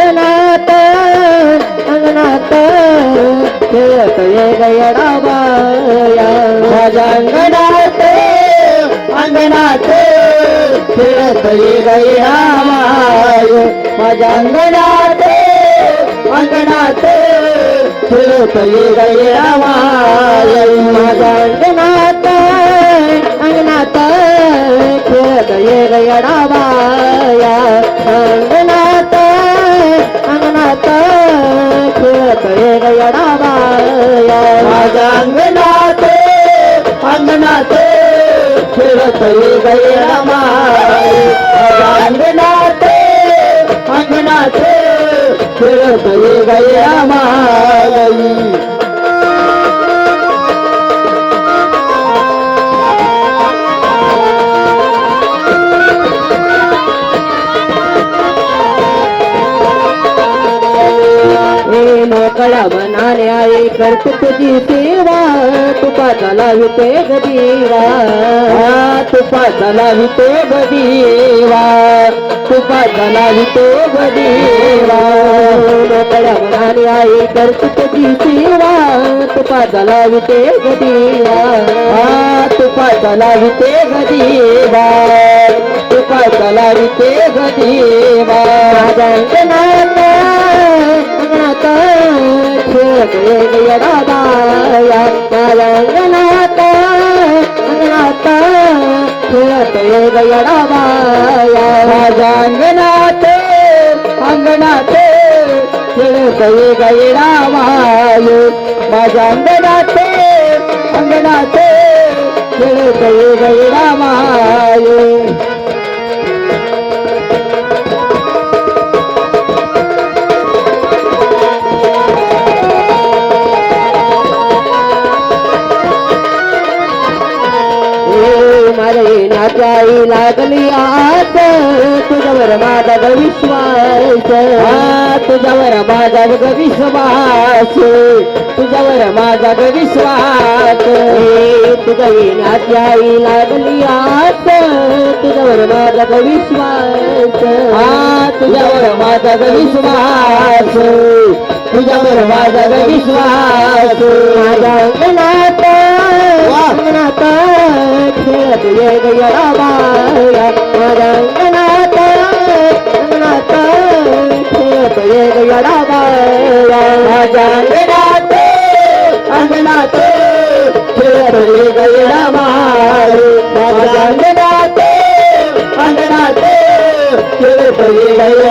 अंगणात अंगणात खेळत ये गयडा बाया माझ्या अंगणात अंगणात खेळत ये गयडा बाया माझ्या अंगणात अंगणात खेळत ये गयडा बाया खेळत ये गयडा बाया अंगणात अंगणात खेळत ये करते तुझी सेवा तुपा चालाविते गदीवा. तुपा चालाविते गदीवा. तुपा चालाविते गदीवा मोकळा बनाने आई करते तुझी सेवा तुपा चालाविते गदीवा तुपा चालाविते गदीवा तुपा चालाविते गदीवा. खेळत अंगणात अंगणात खेळत येडा बाय माझ्या अंगणात अंगणात खेळत येडा बाय लागली आत. तुझ्यावर माझा ग विश्वास. हा तुझ्यावर माझा ग विश्वास. तुझ्यावर माझा ग विश्वास. तुझी आई लागली आत. तुझ्यावर माझा ग विश्वास. हा तुझ्यावर माझा ग विश्वास. तुझ्यावर माझा ग विश्वास. माझ्या खेळत ये गयडा बाया माझ्या अंगणात अंगणात खेळत ये गयडा बाया माझ्या अंगणात अंगणात खेळत ये गयडा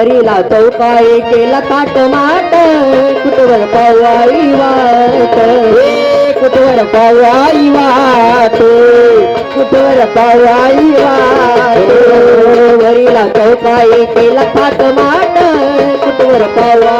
ए, बरीला चौकाई केला ताट माट कुटवर पवाई वाट? कुटवर पवाई वाट? कुटवर पवाई वाट? वरीला चौकाई केला ताट माट कुटवर पावाई